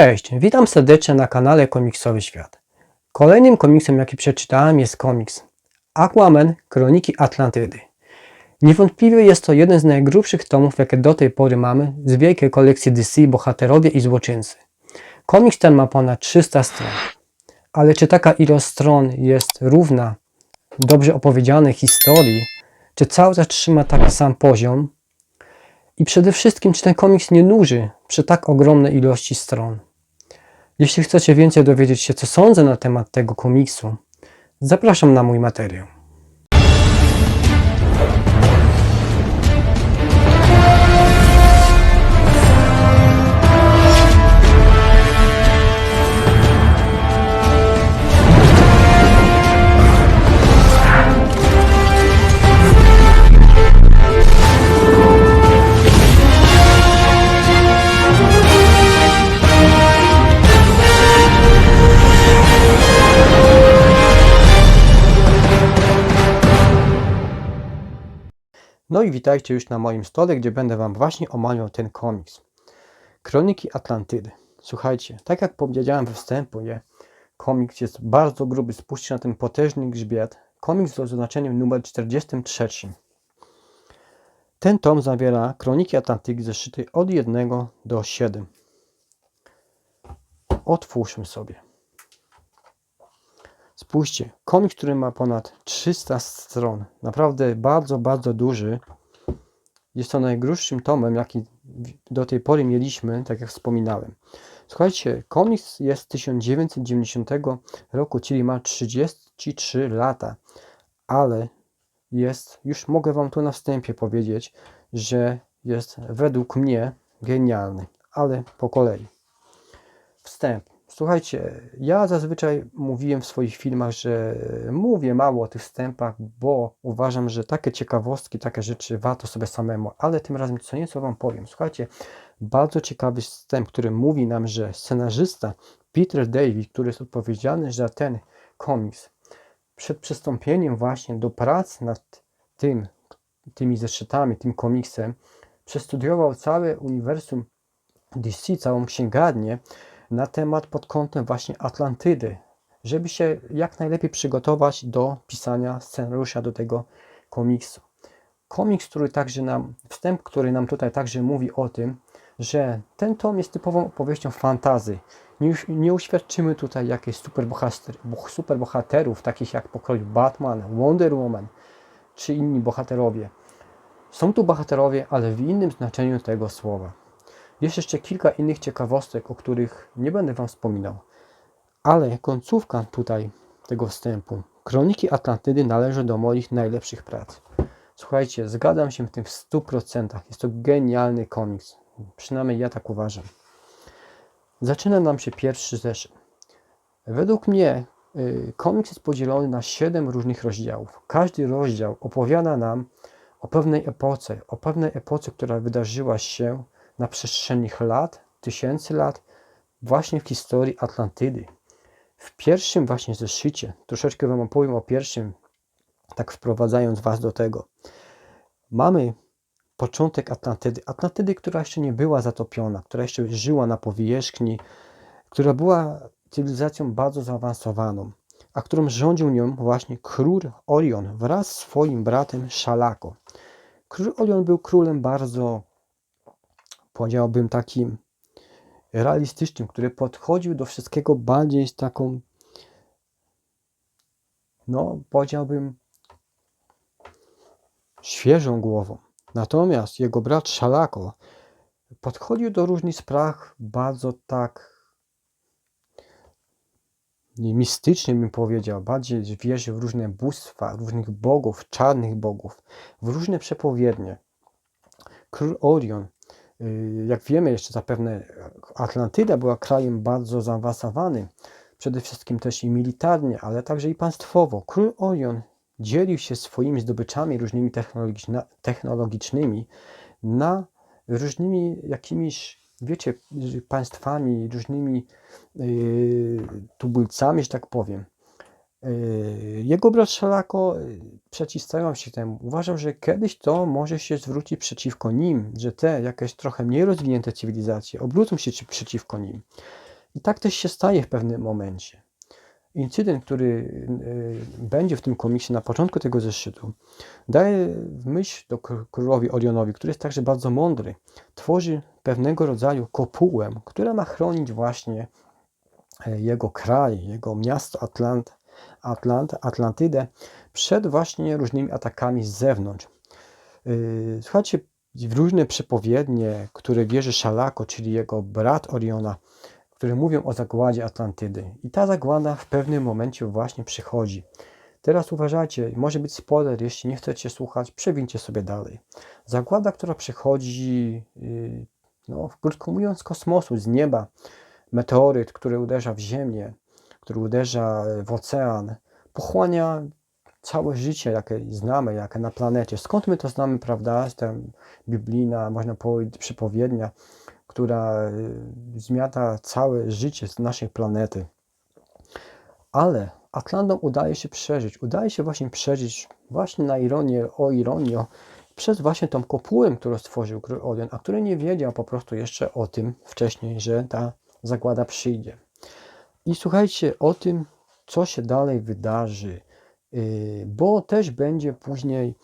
Cześć, witam serdecznie na kanale Komiksowy Świat. Kolejnym komiksem, jaki przeczytałem, jest komiks Aquaman Kroniki Atlantydy. Niewątpliwie jest to jeden z najgrubszych tomów, jakie do tej pory mamy z wielkiej kolekcji DC Bohaterowie i Złoczyńcy. Komiks ten ma ponad 300 stron. Ale czy taka ilość stron jest równa dobrze opowiedzianej historii, czy cały czas trzyma taki sam poziom? I przede wszystkim, czy ten komiks nie nuży przy tak ogromnej ilości stron? Jeśli chcecie więcej dowiedzieć się, co sądzę na temat tego komiksu, zapraszam na mój materiał. I witajcie już na moim stole, gdzie będę Wam właśnie omawiał ten komiks. Kroniki Atlantydy. Słuchajcie, tak jak powiedziałem we wstępie, komiks jest bardzo gruby, spójrzcie na ten potężny grzbiet. Komiks z oznaczeniem numer 43. Ten tom zawiera Kroniki Atlantydy zeszyty od 1 do 7. Otwórzmy sobie. Spójrzcie, komiks, który ma ponad 300 stron, naprawdę bardzo, bardzo duży. Jest to najgrubszym tomem, jaki do tej pory mieliśmy, tak jak wspominałem. Słuchajcie, komiks jest z 1990 roku, czyli ma 33 lata, ale jest, już mogę Wam tu na wstępie powiedzieć, że jest według mnie genialny, ale po kolei. Wstęp. Słuchajcie, ja zazwyczaj mówiłem w swoich filmach, że mówię mało o tych wstępach, bo uważam, że takie ciekawostki, takie rzeczy warto sobie samemu, ale tym razem co nieco Wam powiem. Słuchajcie, bardzo ciekawy wstęp, który mówi nam, że scenarzysta Peter Davy, który jest odpowiedzialny za ten komiks, przed przystąpieniem właśnie do pracy nad tym, tymi zeszytami, tym komiksem, przestudiował całe uniwersum DC, całą księgarnię, na temat pod kątem właśnie Atlantydy, żeby się jak najlepiej przygotować do pisania scenariusza do tego komiksu. Komiks, który także nam, wstęp, który nam tutaj także mówi o tym, że ten tom jest typową opowieścią fantazy. Nie, nie uświadczymy tutaj jakichś superbohater, superbohaterów, takich jak pokroju Batman, Wonder Woman czy inni bohaterowie. Są tu bohaterowie, ale w innym znaczeniu tego słowa. Jest jeszcze kilka innych ciekawostek, o których nie będę Wam wspominał. Ale końcówka tutaj tego wstępu. Kroniki Atlantydy należy do moich najlepszych prac. Słuchajcie, zgadzam się w tym w 100%. Jest to genialny komiks. Przynajmniej ja tak uważam. Zaczyna nam się pierwszy zeszyt. Według mnie y, komiks jest podzielony na 7 różnych rozdziałów. Każdy rozdział opowiada nam o pewnej epoce, o pewnej epoce, która wydarzyła się na przestrzeni lat, tysięcy lat, właśnie w historii Atlantydy. W pierwszym właśnie zeszycie, troszeczkę Wam opowiem o pierwszym, tak wprowadzając Was do tego. Mamy początek Atlantydy. Atlantydy, która jeszcze nie była zatopiona, która jeszcze żyła na powierzchni, która była cywilizacją bardzo zaawansowaną, a którą rządził nią właśnie król Orion wraz z swoim bratem Szalako. Król Orion był królem bardzo powiedziałbym, takim realistycznym, który podchodził do wszystkiego bardziej z taką, no, powiedziałbym, świeżą głową. Natomiast jego brat Szalako podchodził do różnych spraw bardzo tak mistycznie bym powiedział, bardziej wierzył w różne bóstwa, różnych bogów, czarnych bogów, w różne przepowiednie. Król Orion jak wiemy jeszcze zapewne Atlantyda była krajem bardzo zaawansowanym, przede wszystkim też i militarnie, ale także i państwowo. Król Orion dzielił się swoimi zdobyczami różnymi technologicznymi na różnymi jakimiś, wiecie, państwami, różnymi yy, tubylcami, że tak powiem. Yy, jego brat Szalako yy, przeciwstawiał się temu. Uważał, że kiedyś to może się zwrócić przeciwko nim, że te jakieś trochę mniej rozwinięte cywilizacje obrócą się przeciwko nim. I tak też się staje w pewnym momencie. Incydent, który y, będzie w tym komiksie na początku tego zeszytu, daje myśl do kr- królowi Orionowi, który jest także bardzo mądry. Tworzy pewnego rodzaju kopułę, która ma chronić właśnie e, jego kraj, jego miasto Atlant, Atlant, Atlantydę przed właśnie różnymi atakami z zewnątrz. Yy, Słuchajcie, różne przepowiednie, które wierzy Szalako, czyli jego brat Oriona, które mówią o zagładzie Atlantydy. I ta zagłada w pewnym momencie właśnie przychodzi. Teraz uważajcie, może być spoiler, jeśli nie chcecie słuchać, przewincie sobie dalej. Zagłada, która przychodzi, yy, no, krótko mówiąc, z kosmosu, z nieba. Meteoryt, który uderza w Ziemię, który uderza w ocean, pochłania całe życie, jakie znamy, jakie na planecie. Skąd my to znamy, prawda? Tam biblijna, można powiedzieć, przypowiednia, która y, zmiata całe życie z naszej planety. Ale Atlantom udaje się przeżyć. Udaje się właśnie przeżyć, właśnie na ironię, o ironię, przez właśnie tą kopułę, którą stworzył Orion, a który nie wiedział po prostu jeszcze o tym wcześniej, że ta zagłada przyjdzie. I słuchajcie o tym, co się dalej wydarzy, yy, bo też będzie później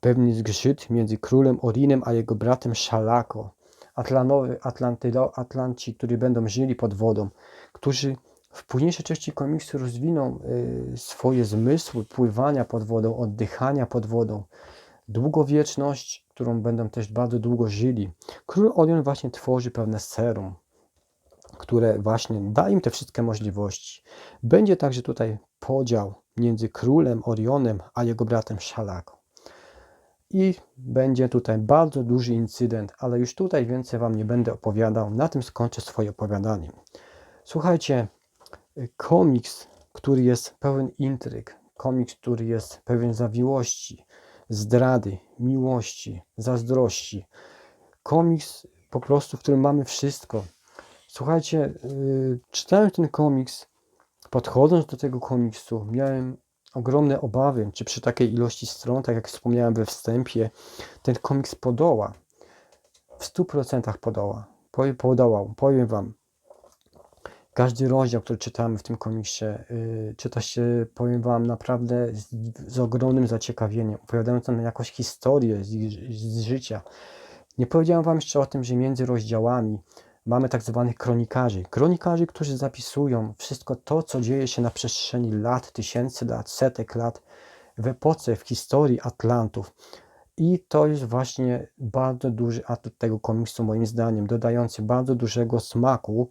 pewny zgrzyt między królem Orinem a jego bratem Szalako. Atlanowy, Atlantylo, Atlanci, którzy będą żyli pod wodą, którzy w późniejszej części komiksu rozwiną y, swoje zmysły pływania pod wodą, oddychania pod wodą, długowieczność, którą będą też bardzo długo żyli. Król Orion właśnie tworzy pewne serum, które właśnie da im te wszystkie możliwości. Będzie także tutaj podział między królem Orionem a jego bratem Szalako. I będzie tutaj bardzo duży incydent, ale już tutaj więcej Wam nie będę opowiadał. Na tym skończę swoje opowiadanie. Słuchajcie, komiks, który jest pełen intryg, komiks, który jest pełen zawiłości, zdrady, miłości, zazdrości. Komiks po prostu, w którym mamy wszystko. Słuchajcie, yy, czytałem ten komiks, podchodząc do tego komiksu, miałem ogromne obawy, czy przy takiej ilości stron, tak jak wspomniałem we wstępie, ten komiks podoła. W 100% podoła. Podołał. Powiem Wam, każdy rozdział, który czytamy w tym komiksie, yy, czyta się, powiem Wam, naprawdę z, z ogromnym zaciekawieniem, opowiadając nam jakąś historię z, z życia. Nie powiedziałem Wam jeszcze o tym, że między rozdziałami mamy tak zwanych kronikarzy. Kronikarzy, którzy zapisują wszystko to, co dzieje się na przestrzeni lat, tysięcy lat, setek lat, w epoce, w historii Atlantów. I to jest właśnie bardzo duży atut tego komiksu, moim zdaniem, dodający bardzo dużego smaku,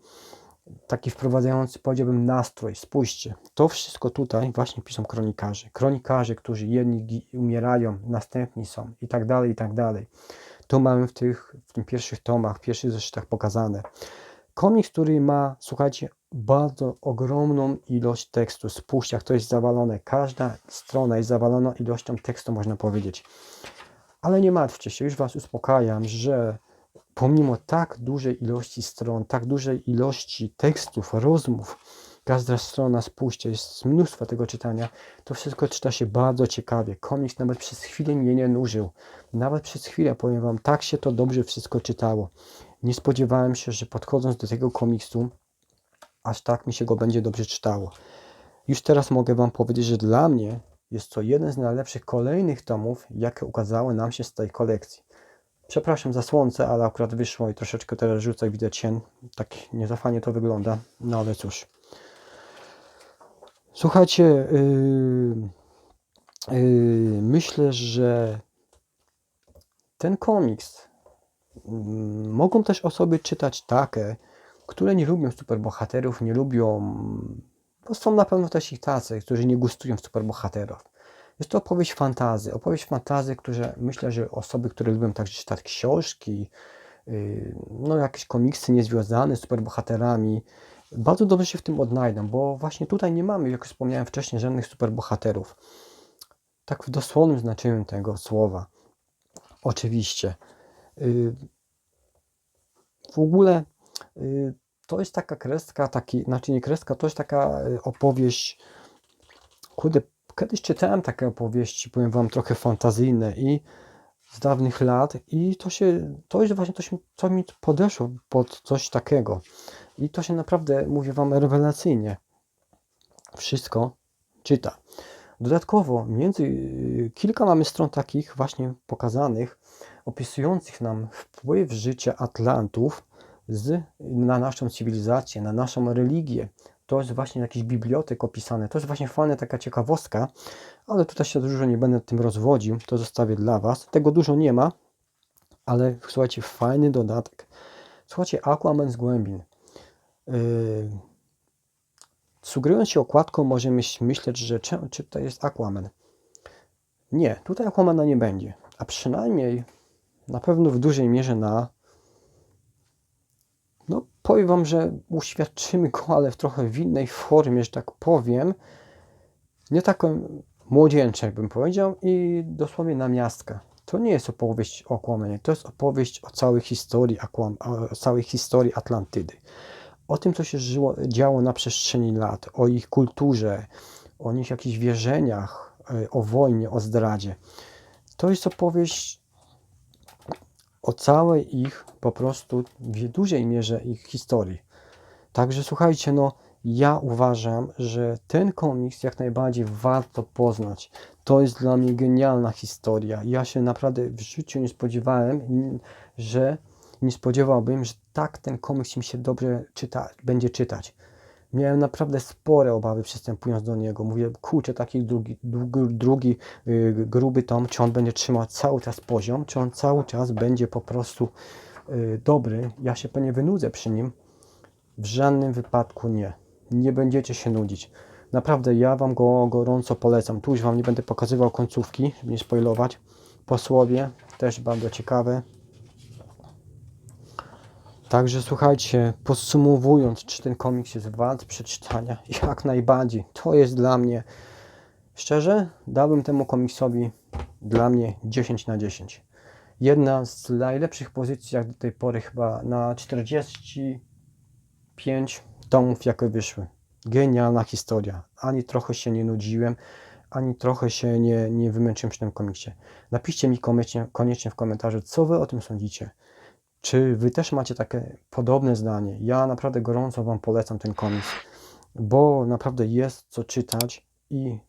taki wprowadzający, powiedziałbym, nastrój. Spójrzcie, to wszystko tutaj właśnie piszą kronikarze. Kronikarze, którzy jedni umierają, następni są i tak dalej, i tak dalej. To mamy w tych, w tych pierwszych tomach, pierwszych zeszytach pokazane. Komiks, który ma, słuchajcie, bardzo ogromną ilość tekstu. Spójrzcie, jak to jest zawalone. Każda strona jest zawalona ilością tekstu, można powiedzieć. Ale nie martwcie się, już Was uspokajam, że pomimo tak dużej ilości stron, tak dużej ilości tekstów, rozmów, każda strona, spójrzcie, jest mnóstwo tego czytania, to wszystko czyta się bardzo ciekawie. Komiks nawet przez chwilę mnie nie nużył. Nawet przez chwilę, powiem Wam, tak się to dobrze wszystko czytało. Nie spodziewałem się, że podchodząc do tego komiksu, aż tak mi się go będzie dobrze czytało. Już teraz mogę Wam powiedzieć, że dla mnie jest to jeden z najlepszych kolejnych tomów, jakie ukazały nam się z tej kolekcji. Przepraszam za słońce, ale akurat wyszło i troszeczkę teraz rzuca, widać cień. Tak nie za fajnie to wygląda, no ale cóż. Słuchajcie, yy, yy, myślę, że ten komiks mm, mogą też osoby czytać takie, które nie lubią superbohaterów, nie lubią, bo są na pewno też ich tacy, którzy nie gustują superbohaterów. Jest to opowieść fantazy, opowieść fantazy, które myślę, że osoby, które lubią także czytać książki, yy, no jakieś komiksy niezwiązane z superbohaterami, bardzo dobrze się w tym odnajdą, bo właśnie tutaj nie mamy, jak wspomniałem wcześniej, żadnych superbohaterów. Tak w dosłownym znaczeniu tego słowa. Oczywiście. Yy, W ogóle yy, to jest taka kreska, taki, znaczy nie kreska, to jest taka yy, opowieść. Kiedyś czytałem takie opowieści, powiem Wam, trochę fantazyjne i z dawnych lat i to się, to jest właśnie coś, co mi podeszło pod coś takiego. I to się naprawdę, mówię Wam, rewelacyjnie wszystko czyta. Dodatkowo, między kilka mamy stron takich właśnie pokazanych, opisujących nam wpływ życia Atlantów z, na naszą cywilizację, na naszą religię. To jest właśnie jakiś bibliotek opisane. To jest właśnie fajna taka ciekawostka, ale tutaj się dużo nie będę tym rozwodził. To zostawię dla Was. Tego dużo nie ma, ale słuchajcie, fajny dodatek. Słuchajcie, Aquaman z głębin. Yy, sugerując się okładką, możemy myśleć, że czy, to jest Aquaman. Nie, tutaj Aquamana nie będzie. A przynajmniej na pewno w dużej mierze na. No, powiem Wam, że uświadczymy go, ale w trochę w innej formie, że tak powiem. Nie taką młodzieńczą, bym powiedział, i dosłownie na miastka. To nie jest opowieść o Aquamanie, to jest opowieść o całej historii, Aquam, o całej historii Atlantydy. O tym, co się żyło, działo na przestrzeni lat, o ich kulturze, o nich jakichś wierzeniach, e, o wojnie, o zdradzie. To jest opowieść o całej ich, po prostu w dużej mierze ich historii. Także słuchajcie, no ja uważam, że ten komiks jak najbardziej warto poznać. To jest dla mnie genialna historia. Ja się naprawdę w życiu nie spodziewałem, że nie spodziewałbym, że tak ten komiks mi się dobrze czyta, będzie czytać. Miałem naprawdę spore obawy przystępując do niego. Mówię, kurczę, taki drugi, drugi, drugi yy, gruby tom, czy on będzie trzymał cały czas poziom, czy on cały czas będzie po prostu yy, dobry. Ja się pewnie wynudzę przy nim. W żadnym wypadku nie. Nie będziecie się nudzić. Naprawdę ja Wam go gorąco polecam. Tu już Wam nie będę pokazywał końcówki, żeby nie spoilować. Posłowie też bardzo ciekawe. Także słuchajcie, podsumowując, czy ten komiks jest wart przeczytania? Jak najbardziej. To jest dla mnie, szczerze, dałbym temu komiksowi dla mnie 10 na 10. Jedna z najlepszych pozycji jak do tej pory chyba na 45 tomów jakie wyszły. Genialna historia. Ani trochę się nie nudziłem, ani trochę się nie, nie wymęczyłem przy tym komiksie. Napiszcie mi koniecznie, koniecznie w komentarzu, co wy o tym sądzicie. Czy wy też macie takie podobne zdanie? Ja naprawdę gorąco wam polecam ten komiks, bo naprawdę jest co czytać i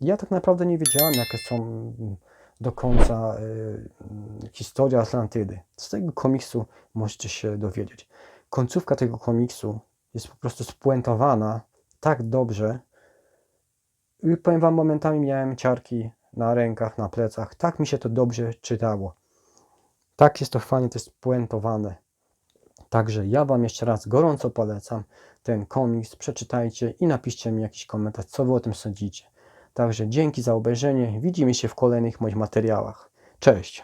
ja tak naprawdę nie wiedziałem, jakie są do końca y, historia Atlantydy. Z tego komiksu możecie się dowiedzieć. Końcówka tego komiksu jest po prostu spuentowana tak dobrze. I powiem wam, momentami miałem ciarki na rękach, na plecach. Tak mi się to dobrze czytało. Tak jest to fajnie, to jest puentowane. Także ja Wam jeszcze raz gorąco polecam ten komiks, przeczytajcie i napiszcie mi jakiś komentarz, co Wy o tym sądzicie. Także dzięki za obejrzenie, widzimy się w kolejnych moich materiałach. Cześć!